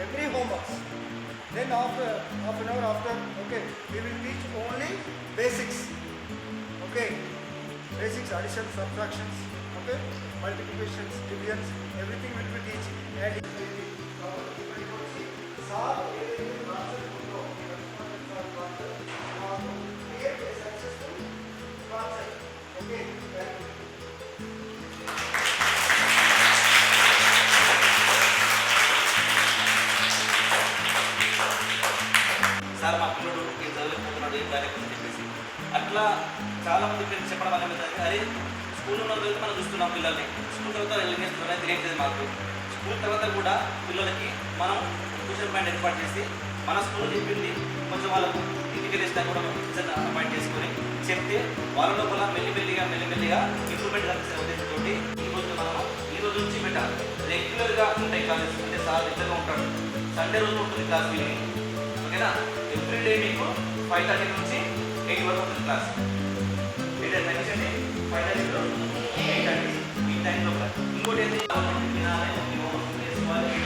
every homework. Then after half an hour after, okay, we will teach only basics. Okay, basics, addition, subtractions, okay, multiplications, divisions, everything will be teaching. And Okay. చాలా మంది friends చెప్పడం వల్ల ఏమైందంటే అరే school ఉన్న తర్వాత మనం చూస్తున్నాం పిల్లల్ని. స్కూల్ తర్వాత ఏం చేస్తున్నారని తెలియట్లేదు మాకు. స్కూల్ తర్వాత కూడా పిల్లలకి మనం ట్యూషన్ పాయింట్ ఏర్పాటు చేసి మన స్కూల్ చెప్పింది కొంచెం వాళ్ళకు ఇంటికి వెళ్ళేసినా కూడా టీచర్ అపాయింట్ చేసుకొని చెప్తే వాళ్ళ లోపల మెల్లిమెల్లిగా మెల్లిమెల్లిగా ఇంప్రూవ్మెంట్ కనిపిస్తే ఉద్దేశంతో ఈ రోజు మనం ఈ రోజు నుంచి పెట్టాలి రెగ్యులర్గా ఉంటాయి క్లాసెస్ అంటే సార్ రెగ్యులర్గా ఉంటాడు. సండే రోజు ఉంటుంది క్లాస్ మీటింగ్ ఓకేనా? ఎవ్రీ డే మీకు ఫైవ్ థర్టీ నుంచి ఎయిట్ వరకు ఉంటుంది క్లాస్ ఇంకోటి ఏంటి? వినాలి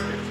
Perfect.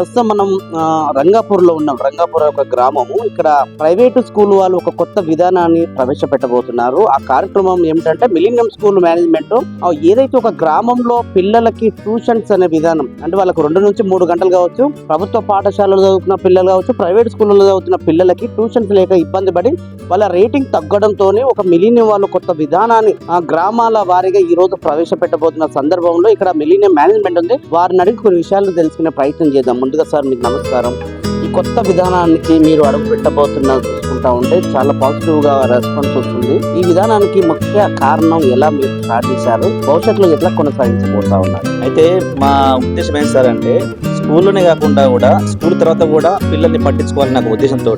ప్రస్తుతం మనం ఆ, రంగాపూర్లో ఉన్నాం. రంగాపూర్ ఒక గ్రామము. ఇక్కడ ప్రైవేటు స్కూల్ వాళ్ళు ఒక కొత్త విధానాన్ని ప్రవేశపెట్టబోతున్నారు. ఆ కార్యక్రమం ఏమిటంటే మిలినియం స్కూల్ మేనేజ్మెంట్. ఏదైతే ఒక గ్రామంలో పిల్లలకి ట్యూషన్స్ అనే విధానం అంటే వాళ్ళకు రెండు నుంచి మూడు గంటలు కావచ్చు ప్రభుత్వ పాఠశాలలో చదువుతున్న పిల్లలు కావచ్చు ప్రైవేట్ స్కూల్లో చదువుతున్న పిల్లలకి ట్యూషన్స్ లేక ఇబ్బంది పడి వాళ్ళ రేటింగ్ తగ్గడంతోనే ఒక మిలీనియం వాళ్ళు కొత్త విధానాన్ని ఆ గ్రామాల వారీగా ఈ రోజు ప్రవేశపెట్టబోతున్న సందర్భంలో ఇక్కడ మిలీనియం మేనేజ్మెంట్ ఉంది. వారిని అడిగి కొన్ని విషయాలు తెలుసుకునే ప్రయత్నం చేద్దాం. ముందుగా సార్ మీకు నమస్కారం. ఈ కొత్త విధానానికి మీరు అడుగు పెట్టబోతున్న చూసుకుంటా ఉంటే చాలా పాజిటివ్గా రెస్పాన్స్ వస్తుంది. ఈ విధానానికి ముఖ్య కారణం ఎలా మీరు స్టార్ట్ చేశారు? భవిష్యత్తులో ఎట్లా కొనసాగించబోతా ఉన్నారు? అయితే మా ఉద్దేశం ఏంటి సార్ అంటే స్కూల్లోనే కాకుండా కూడా స్కూల్ తర్వాత కూడా పిల్లల్ని పట్టించుకోవాలని నాకు ఉద్దేశంతో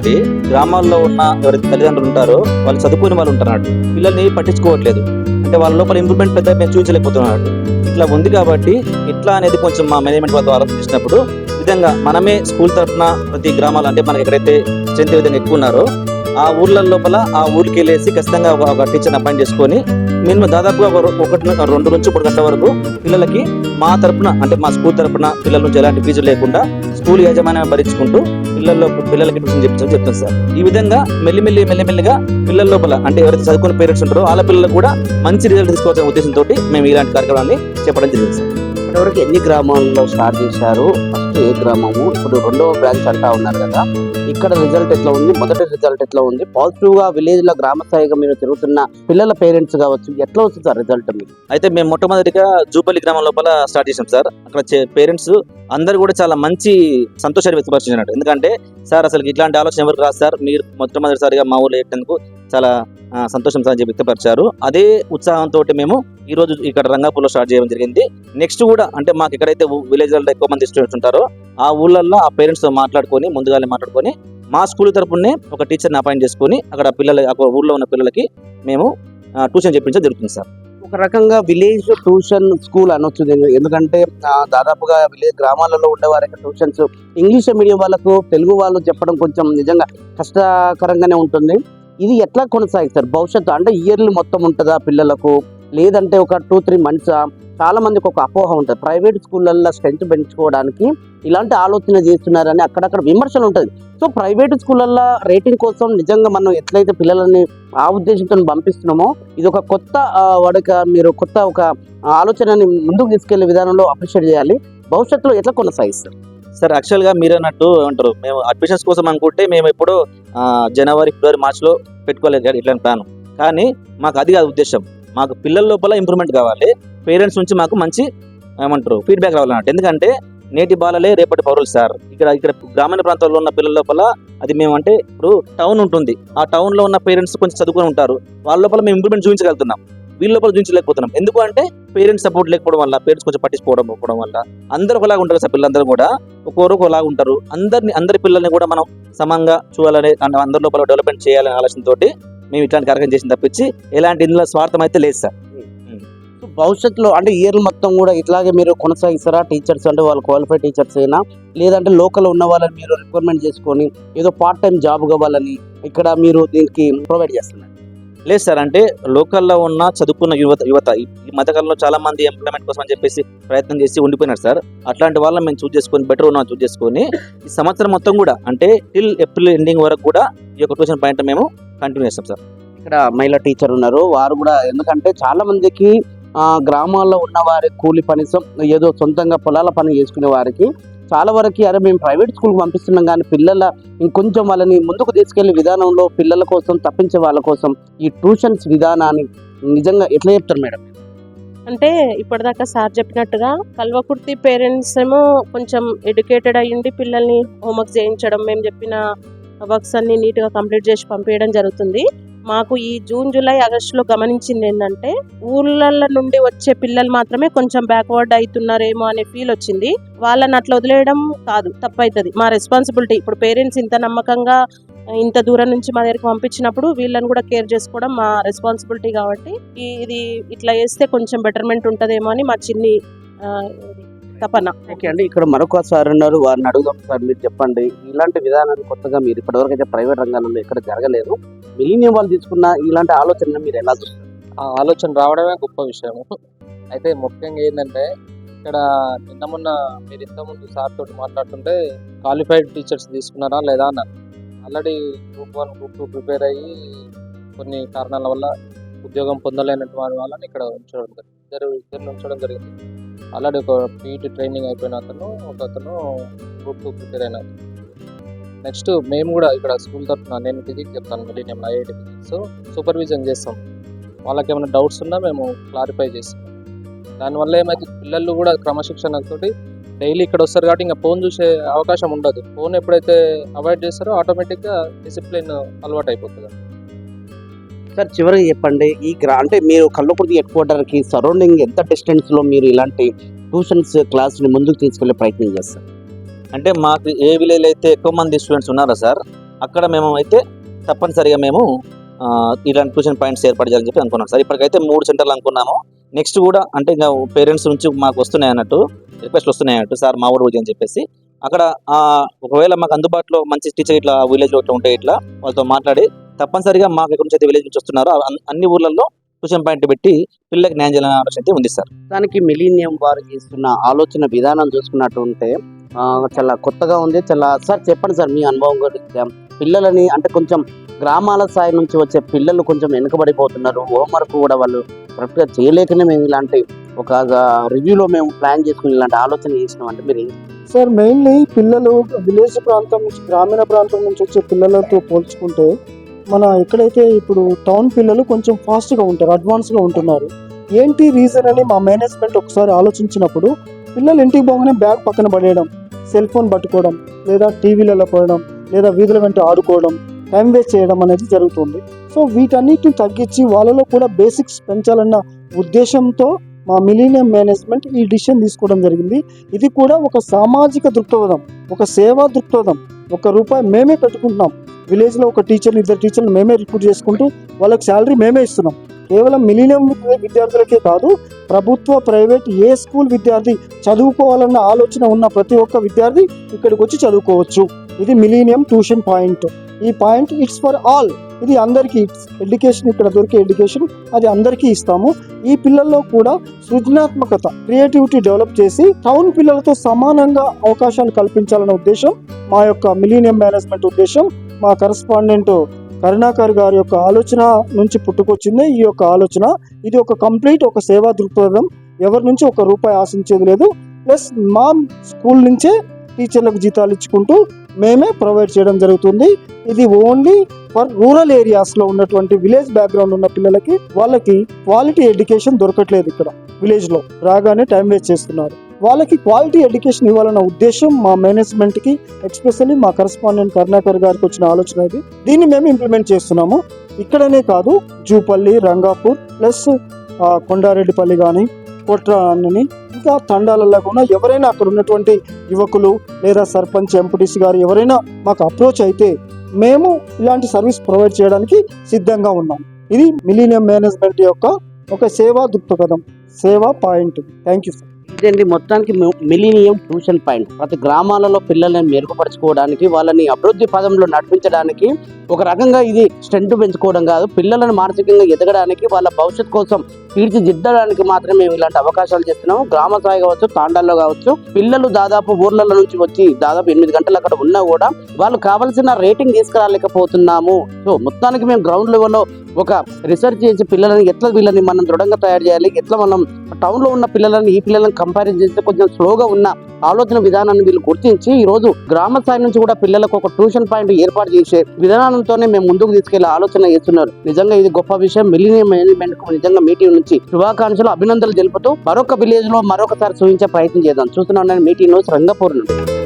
గ్రామాల్లో ఉన్న ఎవరైతే తల్లిదండ్రులు ఉంటారో వాళ్ళు చదువుకునే వాళ్ళు ఉంటారు పిల్లల్ని పట్టించుకోవట్లేదు. అంటే వాళ్ళ లోపల ఇంప్రూవ్మెంట్ పెద్ద మేము చూపించలేకపోతున్నాడు ఇట్లా ఉంది కాబట్టి ఇట్లా అనేది కొంచెం మా మేనేజ్మెంట్ వాళ్ళు ఆలోచించినప్పుడు విధంగా మనమే స్కూల్ తరఫున ప్రతి గ్రామాలు అంటే మనకి ఎక్కడైతే స్ట్రెంత్ విధంగా ఎక్కువ ఉన్నారో ఆ ఊర్ల లోపల ఆ ఊరికి వెళ్ళేసి ఖచ్చితంగా ఒక టీచర్ని అపాయింట్ చేసుకొని మేము దాదాపుగా ఒకటి రెండు నుంచి మూడు గంటల వరకు పిల్లలకి మా తరపున అంటే మా స్కూల్ తరపున పిల్లల నుంచి ఎలాంటి ఫీజు లేకుండా స్కూల్ యాజమాన్యం భరించుకుంటూ పిల్లల్లో పిల్లలకి ట్యూషన్ చెప్తాను చెప్తాం సార్. ఈ విధంగా మెల్లిమెల్లి మెల్లిమెల్లిగా పిల్లల లోపల అంటే ఎవరైతే చదువుకునే పేరెంట్స్ ఉంటారో వాళ్ళ పిల్లలు కూడా మంచి రిజల్ట్ తీసుకోవాల్సిన ఉద్దేశంతో మేము ఇలాంటి కార్యక్రమాన్ని చెప్పడం జరిగింది సార్. ఇప్పటివరకు ఎన్ని గ్రామాల్లో స్టార్ట్ చేశారు? ఏ గ్రామము ఇప్పుడు రెండవ బ్రాంచ్ అంటా ఉన్నారు కదా. ఇక్కడ రిజల్ట్ ఎట్లా ఉంది? మొదటి రిజల్ట్ ఎట్లా ఉంది? పాజిటివ్గా విలేజ్లో గ్రామ స్థాయిగా మీరు తిరుగుతున్న పిల్లల పేరెంట్స్ కావచ్చు ఎట్లా వస్తుంది సార్ రిజల్ట్ మీకు? అయితే మేము మొట్టమొదటిగా జూపల్లి గ్రామం లోపల స్టార్ట్ చేసాం సార్. అక్కడ పేరెంట్స్ అందరు కూడా చాలా మంచి సంతోషాన్ని వ్యక్తపరిచినట్టు ఎందుకంటే సార్ అసలు ఇట్లాంటి ఆలోచన ఎవరు రాదు సార్. మీరు మొట్టమొదటిసారిగా మా ఊళ్ళో ఎక్కేందుకు చాలా సంతోషం సార్ వ్యక్తపరిచారు. అదే ఉత్సాహంతో మేము ఈ రోజు ఇక్కడ రంగాపూర్లో స్టార్ట్ చేయడం జరిగింది. నెక్స్ట్ కూడా అంటే మాకు ఎక్కడైతే విలేజ్లలో ఎక్కువ మంది స్టూడెంట్స్ ఉంటారో ఆ ఊళ్ళల్లో ఆ పేరెంట్స్తో మాట్లాడుకొని ముందుగానే మాట్లాడుకొని మా స్కూల్ తరపునే ఒక టీచర్ని అపాయింట్ చేసుకొని అక్కడ పిల్లల అక్కడ ఊళ్ళో ఉన్న పిల్లలకి మేము ట్యూషన్ చెప్పించడం జరుగుతుంది సార్. ఒక రకంగా విలేజ్ ట్యూషన్ స్కూల్ అనొచ్చు ఎందుకంటే దాదాపుగా విలేజ్ గ్రామాలలో ఉండే వారికి ట్యూషన్స్ ఇంగ్లీష్ మీడియం వాళ్ళకు తెలుగు వాళ్ళు చెప్పడం కొంచెం నిజంగా కష్టకరంగానే ఉంటుంది. ఇది ఎట్లా కొనసాగిస్తారు? భవిష్యత్తు అంటే ఇయర్లీ మొత్తం ఉంటుందా పిల్లలకు? లేదంటే ఒక టూ త్రీ మంత్స్ చాలా మందికి ఒక అపోహ ఉంటుంది. ప్రైవేట్ స్కూళ్ళల్లో స్ట్రెంత్ పెంచుకోవడానికి ఇలాంటి ఆలోచన చేస్తున్నారని అక్కడక్కడ విమర్శలు ఉంటుంది. సో ప్రైవేట్ స్కూళ్ళల్లో రేటింగ్ కోసం నిజంగా మనం ఎట్లయితే పిల్లలని ఆ ఉద్దేశంతో పంపిస్తున్నామో ఇది ఒక కొత్త ఆ, వాడిక మీరు కొత్త ఒక ఆలోచనని ముందుకు తీసుకెళ్ళే విధానంలో అప్రిషియేట్ చేయాలి. భవిష్యత్తులో ఎట్లా కొనసాగిస్తారు? సార్ యాక్చువల్గా మీరు అన్నట్టు అంటారు మేము అడ్మిషన్స్ కోసం అనుకుంటే మేము ఎప్పుడు జనవరి ఫిబ్రవరి మార్చ్లో పెట్టుకోలేదు ఇట్లాంటి ప్లాన్ కానీ మాకు అది కాదు ఉద్దేశం. మాకు పిల్లల లోపల ఇంప్రూవ్మెంట్ కావాలి. పేరెంట్స్ నుంచి మాకు మంచి ఏమంటారు ఫీడ్బ్యాక్ రావాలన్నట్టు. ఎందుకంటే నేటి బాలలే రేపటి పౌరులు సార్. ఇక్కడ ఇక్కడ గ్రామీణ ప్రాంతాల్లో ఉన్న పిల్లల లోపల అది మేము అంటే ఇప్పుడు టౌన్ ఉంటుంది. ఆ టౌన్లో ఉన్న పేరెంట్స్ కొంచెం చదువుకొని ఉంటారు. వాళ్ళ లోపల మేము ఇంప్రూవ్మెంట్ చూపించగలుగుతున్నాం. వీళ్ళ లోపల చూపించలేకపోతున్నాం ఎందుకు అంటే పేరెంట్స్ సపోర్ట్ లేకపోవడం వల్ల పేరెంట్స్ కొంచెం పట్టించుకోవడం పోవడం వల్ల అందరూ ఒకలాగా ఉంటారు సార్ పిల్లలందరూ కూడా. ఒక్కొక్కరు ఒకలాగా ఉంటారు. అందరిని అందరి పిల్లల్ని కూడా మనం సమంగా చూడాలనే అందరి లోపల డెవలప్మెంట్ చేయాలనే ఆలోచనతో మేము ఇట్లాంటి కార్యక్రమం చేసిన తప్పించి ఎలాంటి ఇందులో స్వార్థం అయితే లేదు సార్. భవిష్యత్తులో అంటే ఇయర్ మొత్తం కూడా ఇట్లాగే మీరు కొనసాగిస్తారా? టీచర్స్ అంటే వాళ్ళు క్వాలిఫైడ్ టీచర్స్ అయినా లేదంటే లోకల్ ఉన్న వాళ్ళని మీరు రిక్వైర్మెంట్ చేసుకొని ఏదో పార్ట్ టైం జాబ్ కావాలని ఇక్కడ మీరు దీనికి ప్రొవైడ్ చేస్తున్నారు. లేదు సార్ అంటే లోకల్లో ఉన్న చదువుకున్న యువత యువత ఈ మధ్యకాలంలో చాలా మంది ఎంప్లాయ్మెంట్ కోసం అని చెప్పేసి ప్రయత్నం చేసి ఉండిపోయినారు సార్. అట్లాంటి వాళ్ళని మేము చూస్ చేసుకొని బెటర్ ఉన్న చూస్ చేసుకొని ఈ సంవత్సరం మొత్తం కూడా అంటే టిల్ ఏప్రిల్ ఎండింగ్ వరకు కూడా ఈ యొక్క ట్యూషన్ పాయింట్ మేము కంటిన్యూ చేస్తాం సార్. ఇక్కడ మహిళా టీచర్ ఉన్నారు. వారు కూడా ఎందుకంటే చాలా మందికి గ్రామాల్లో ఉన్న వారి కూలి పని ఏదో సొంతంగా పొలాల పని చేసుకునే వారికి చాలా వరకు అరే మేము ప్రైవేట్ స్కూల్కి పంపిస్తున్నాం కానీ పిల్లల ఇంకొంచెం వాళ్ళని ముందుకు తీసుకెళ్ళే విధానంలో పిల్లల కోసం తప్పించే వాళ్ళ కోసం ఈ ట్యూషన్స్ విధానాన్ని నిజంగా ఎట్లా చెప్తారు మేడం? అంటే ఇప్పటిదాకా సార్ చెప్పినట్టుగా కల్వకుర్తి పేరెంట్స్ ఏమో కొంచెం ఎడ్యుకేటెడ్ అయ్యిండి పిల్లల్ని హోంవర్క్ చేయించడం మేము చెప్పిన వర్క్స్ అన్ని నీట్గా కంప్లీట్ చేసి పంపించడం జరుగుతుంది. మాకు ఈ జూన్ జూలై ఆగస్టులో గమనించింది ఏంటంటే ఊళ్ళ నుండి వచ్చే పిల్లలు మాత్రమే కొంచెం బ్యాక్వర్డ్ అవుతున్నారేమో అనే ఫీల్ వచ్చింది. వాళ్ళని అట్లా వదిలేయడం కాదు తప్పైతుంది. మా రెస్పాన్సిబిలిటీ ఇప్పుడు పేరెంట్స్ ఇంత నమ్మకంగా ఇంత దూరం నుంచి మా దగ్గరికి పంపించినప్పుడు వీళ్ళని కూడా కేర్ చేసుకోవడం మా రెస్పాన్సిబిలిటీ కాబట్టి ఇది ఇట్లా చేస్తే కొంచెం బెటర్మెంట్ ఉంటుందేమో అని మా చిన్ని తపన ఓకే అండి ఇక్కడ మరొక సార్ ఉన్నారు వారిని అడుగుదాం సార్ మీరు చెప్పండి. ఇలాంటి విధానాన్ని కొత్తగా మీరు ఇప్పటివరకు అయితే ప్రైవేట్ రంగాలలో ఎక్కడ జరగలేదు. మిలీనియం వాళ్ళు తీసుకున్న ఇలాంటి ఆలోచన మీరు ఎలా చూస్తారు? ఆ ఆలోచన రావడమే గొప్ప విషయం. అయితే ముఖ్యంగా ఏంటంటే ఇక్కడ నిన్న మొన్న మీరు ఇంతకుముందు సార్ తోటి మాట్లాడుతుంటే క్వాలిఫైడ్ టీచర్స్ తీసుకున్నారా లేదా అన్నారు. Already group one group two prepare అయ్యి కొన్ని కారణాల వల్ల ఉద్యోగం పొందలేనటువంటి వాళ్ళని ఇక్కడ ఉంచడం జరిగింది. ఇద్దరు ఇద్దరిని ఉంచడం జరిగింది. ఆల్రెడీ ఒక పీఈటీ ట్రైనింగ్ అయిపోయిన అతను ఒక అతను గ్రూప్ టూ ప్రిపేర్ అయిన నెక్స్ట్ మేము కూడా ఇక్కడ స్కూల్ తరఫున నేను ఫిజిక్స్ చెప్తాను మిలీనియం ఐఐటి ఫిజిక్స్ సూపర్విజన్ చేస్తాం. వాళ్ళకి ఏమైనా డౌట్స్ ఉన్నా మేము క్లారిఫై చేస్తాం. దానివల్ల ఏమైతే పిల్లలు కూడా క్రమశిక్షణతోటి డైలీ ఇక్కడ వస్తారు కాబట్టి ఇంకా ఫోన్ చూసే అవకాశం ఉండదు. ఫోన్ ఎప్పుడైతే అవాయిడ్ చేస్తారో ఆటోమేటిక్గా డిసిప్లిన్ అలవాటు అయిపోతుంది సార్ చివరికి చెప్పండి ఈ గ్రా అంటే మీరు కల్లకుర్తి హెడ్ క్వార్టర్కి సరౌండింగ్ ఎంత డిస్టెన్స్లో మీరు ఇలాంటి ట్యూషన్స్ క్లాస్ని ముందుకు తీసుకెళ్ళే ప్రయత్నం చేస్తారు? అంటే మాకు ఏ విలేజ్లో అయితే ఎక్కువ మంది స్టూడెంట్స్ ఉన్నారో సార్ అక్కడ మేము అయితే తప్పనిసరిగా మేము ఇలాంటి ట్యూషన్ పాయింట్స్ ఏర్పాటు చేయాలని చెప్పి అనుకున్నాం సార్. ఇప్పటికైతే మూడు సెంటర్లు అనుకున్నాము. నెక్స్ట్ కూడా అంటే ఇంకా పేరెంట్స్ నుంచి మాకు వస్తున్నాయి అన్నట్టు రిక్వెస్ట్ వస్తున్నాయి అన్నట్టు సార్ మా ఊరు అని చెప్పేసి. అక్కడ ఒకవేళ మాకు అందుబాటులో మంచి టీచర్ ఇట్లా విలేజ్లో ఇట్లా ఉంటే ఇట్లా వాళ్ళతో మాట్లాడి తప్పనిసరిగా మాకు ఎక్కడి నుంచి అయితే విలేజ్ నుంచి వస్తున్నారో. అన్- అన్ని ఊర్లలో ట్యూషన్ పాయింట్ పెట్టి పిల్లలకి న్యాయం చేయాలనే ఆలోచన అయితే ఉంది సార్. దానికి మిలీనియం వారు చేస్తున్న ఆలోచన విధానం చూసుకున్నట్టు ఉంటే ఆ, చాలా కొత్తగా ఉంది. చాలా సార్ చెప్పండి సార్ మీ అనుభవం గురించి పిల్లలని అంటే కొంచెం గ్రామాల స్థాయి నుంచి వచ్చే పిల్లలు కొంచెం వెనుకబడిపోతున్నారు. హోంవర్క్ కూడా వాళ్ళు కరెక్ట్గా చేయలేకనే మేము ఇలాంటి ఒక రివ్యూలో మేము ప్లాన్ చేసుకుని ఇలాంటి ఆలోచన చేసినాం అంటే మీరు సార్ మెయిన్లీ పిల్లలు విలేజ్ ప్రాంతం నుంచి గ్రామీణ ప్రాంతం నుంచి వచ్చే పిల్లలతో పోల్చుకుంటే మన ఎక్కడైతే ఇప్పుడు టౌన్ పిల్లలు కొంచెం ఫాస్ట్గా ఉంటారు అడ్వాన్స్గా ఉంటున్నారు. ఏంటి రీజన్ అని మా మేనేజ్మెంట్ ఒకసారి ఆలోచించినప్పుడు పిల్లలు ఇంటికి పోగానే బ్యాగ్ పక్కన పడేయడం సెల్ ఫోన్ పట్టుకోవడం లేదా టీవీలలో పోయడం లేదా వీధుల వెంట ఆడుకోవడం టైం వేస్ట్ చేయడం అనేది జరుగుతుంది. సో వీటన్నిటిని తగ్గించి వాళ్ళలో కూడా బేసిక్స్ పెంచాలన్న ఉద్దేశంతో మా మిలీనియం మేనేజ్మెంట్ ఈ డిసిషన్ తీసుకోవడం జరిగింది. ఇది కూడా ఒక సామాజిక దృక్పథం ఒక సేవా దృక్పథం. ఒక రూపాయి మేమే పెట్టుకుంటున్నాం. విలేజ్లో ఒక టీచర్ని ఇద్దరు టీచర్లు మేమే రిక్రూట్ చేసుకుంటూ వాళ్ళకి శాలరీ మేమే ఇస్తున్నాం. కేవలం మిలీనియం విద్యార్థులకే కాదు ప్రభుత్వ ప్రైవేట్ ఏ స్కూల్ విద్యార్థి చదువుకోవాలన్న ఆలోచన ఉన్న ప్రతి ఒక్క విద్యార్థి ఇక్కడికి వచ్చి చదువుకోవచ్చు. ఇది మిలీనియం ట్యూషన్ పాయింట్. ఈ పాయింట్ ఇట్స్ ఫర్ ఆల్. ఇది అందరికీ ఎడ్యుకేషన్ ఇక్కడ దొరికే ఎడ్యుకేషన్ అది అందరికీ ఇస్తాము. ఈ పిల్లల్లో కూడా సృజనాత్మకత క్రియేటివిటీ డెవలప్ చేసి టౌన్ పిల్లలతో సమానంగా అవకాశాలు కల్పించాలనే ఉద్దేశం మా యొక్క మిలీనియం మేనేజ్మెంట్ ఉద్దేశం మా కరస్పాండెంట్ కరుణాకర్ గారి యొక్క ఆలోచన నుంచి పుట్టుకొచ్చింది ఈ యొక్క ఆలోచన. ఇది ఒక కంప్లీట్ ఒక సేవా దృక్పథం. ఎవరి నుంచి ఒక రూపాయి ఆశించేది లేదు. ప్లస్ మా స్కూల్ నుంచే టీచర్లకు జీతాలు ఇచ్చుకుంటూ మేమే ప్రొవైడ్ చేయడం జరుగుతుంది. ఇది ఓన్లీ ఫర్ రూరల్ ఏరియాస్లో ఉన్నటువంటి విలేజ్ బ్యాక్గ్రౌండ్ ఉన్న పిల్లలకి వాళ్ళకి క్వాలిటీ ఎడ్యుకేషన్ దొరకట్లేదు ఇక్కడ విలేజ్లో. రాగానే టైం వేస్ట్ చేస్తున్నారు. వాళ్ళకి క్వాలిటీ ఎడ్యుకేషన్ ఇవ్వాలన్న ఉద్దేశం మా మేనేజ్మెంట్కి ఎక్స్పెషల్లీ మా కరస్పాండెంట్ కరుణాకర్ గారికి వచ్చిన ఆలోచన ఇది. దీన్ని మేము ఇంప్లిమెంట్ చేస్తున్నాము. ఇక్కడనే కాదు జూపల్లి రంగాపూర్ ప్లస్ కొండారెడ్డిపల్లి కానీ కొట్రాని మిగతా తండాలలో కూడా ఎవరైనా అక్కడ ఉన్నటువంటి యువకులు లేదా సర్పంచ్ ఎంపీటీసీ గారు ఎవరైనా మాకు అప్రోచ్ అయితే మేము ఇలాంటి సర్వీస్ ప్రొవైడ్ చేయడానికి సిద్ధంగా ఉన్నాం. ఇది మిలీనియం మేనేజ్మెంట్ యొక్క ఒక సేవా దృక్పథం సేవా పాయింట్. Thank you sir. ఇదండి మొత్తానికి మిలీనియం ట్యూషన్ పాయింట్. ప్రతి గ్రామాలలో పిల్లల్ని మెరుగుపరచుకోవడానికి వాళ్ళని అభివృద్ధి పదంలో నడిపించడానికి ఒక రకంగా ఇది స్ట్రెంత్ పెంచుకోవడం కాదు. పిల్లలను మానసికంగా ఎదగడానికి వాళ్ళ భవిష్యత్ కోసం తీర్చిదిద్దడానికి మాత్రమే మేము ఇలాంటి అవకాశాలు చేస్తున్నాము. గ్రామ స్థాయి కావచ్చు తాండాల్లో కావచ్చు. పిల్లలు దాదాపు ఊర్లలో నుంచి వచ్చి దాదాపు ఎనిమిది గంటలు అక్కడ ఉన్నా కూడా వాళ్ళు కావాల్సిన రేటింగ్ తీసుకురాలేకపోతున్నాము. సో మొత్తానికి మేము గ్రౌండ్ లెవెల్లో ఒక రీసెర్చ్ చేసి పిల్లలని ఎట్లా వీళ్ళని మనం దృఢంగా తయారు చేయాలి ఎట్లా మనం టౌన్లో ఉన్న పిల్లలని ఈ పిల్లలను కంపారిజన్ చేస్తే కొంచెం స్లోగా ఉన్న ఆలోచన విధానాన్ని వీళ్ళు గుర్తించి ఈ రోజు గ్రామ స్థాయి నుంచి కూడా పిల్లలకు ఒక ట్యూషన్ పాయింట్ ఏర్పాటు చేసే విధానంతోనే మేము ముందుకు తీసుకెళ్ళే ఆలోచన చేస్తున్నారు. నిజంగా ఇది గొప్ప విషయం. మిలీనియం మేనేజ్మెంట్ నిజంగా మీటింగ్ నుంచి శుభాకాంక్షలు అభినందనలు తెలుపుతూ మరొక విలేజ్లో మరొకసారి చూపించే ప్రయత్నం చేద్దాం. చూస్తున్నాను మీటింగ్ న్యూస్ రంగపూర్ నుండి.